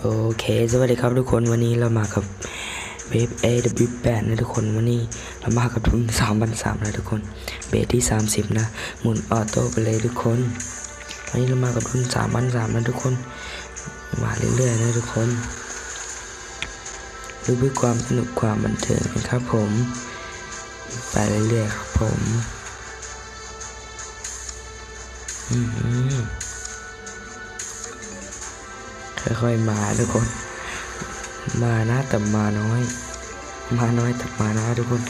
โอเค สวัสดีครับทุกคนวันนี้เรามากับเบฟ AW8 นะทุกคนวันนี้เรามากับทุน3 0 0 3นสามนะทุกคน เบสที่ 30 นะหมุนออโต้ไปเลยทุกคนวันนี้เรามากับทุน3 0 0 3นสามนะทุกคน มาเรื่อยๆนะทุกคนดูเพื่อความสนุกความบันเทิงนะครับผม ไปเรื่อยๆครับผม ค่อยๆมาทุกคน มานะแต่มาน้อย มาน้อยแต่มานะทุกคน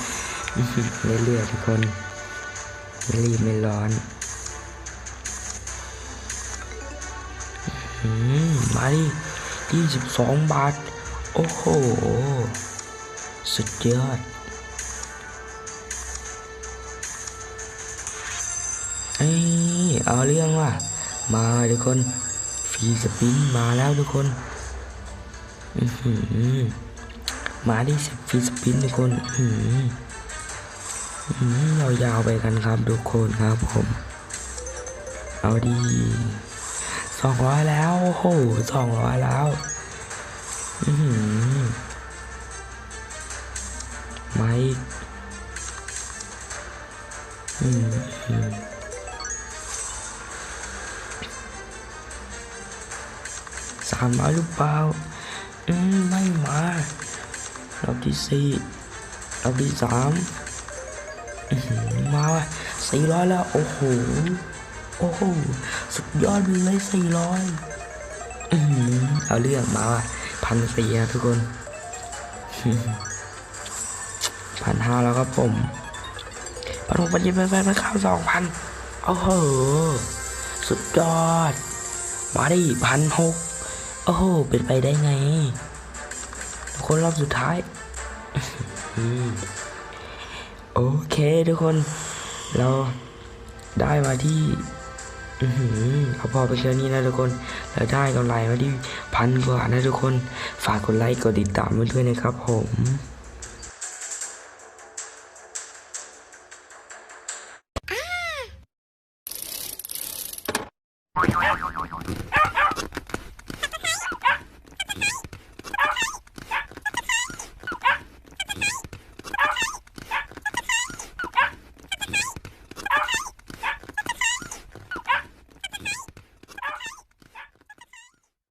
เรื่อยๆทุกคนไม่รีบไม่ร้อนมาดิยี่สิบสองบาท โอ้โห สุดยอดเอ้ เอาเรื่องว่ะมาทุกคนฟรีสปินมาแล้วทุกคนมาดิสิฟรีสปินทุกคนอื้อหืออื้อหือเรายาวไปกันครับทุกคนครับผม เอาดีสองร้อยแล้วโอ้โหสองร้อยแล้วอือหือมาอีกอืม สามร้อยหรือเปล่า อืม ไม่มารอบที่สี่รอบที่สามมาสี่ร้อยแล้ว โอ้โห โอ้โห สุดยอดเลยสี่ร้อยเอาเรื่องมาว่ะพันสี่ทุกคนพันห้าแล้วครับผมพันหกพันเจ็ดพันแปดพันเก้าสองพันโอ้โห สุดยอด มาดิพันหก โอ้โห เป็นไปได้ไง ทุกคนรอบสุดท้ายอืมโอเคทุกคน เราได้มาที่อือหือเอาพอไปแค่นี้นะทุกคน เราได้กำไรมาที่พันกว่านะทุกคน ฝากกดไลค์กดติดตามไว้ด้วยนะครับผม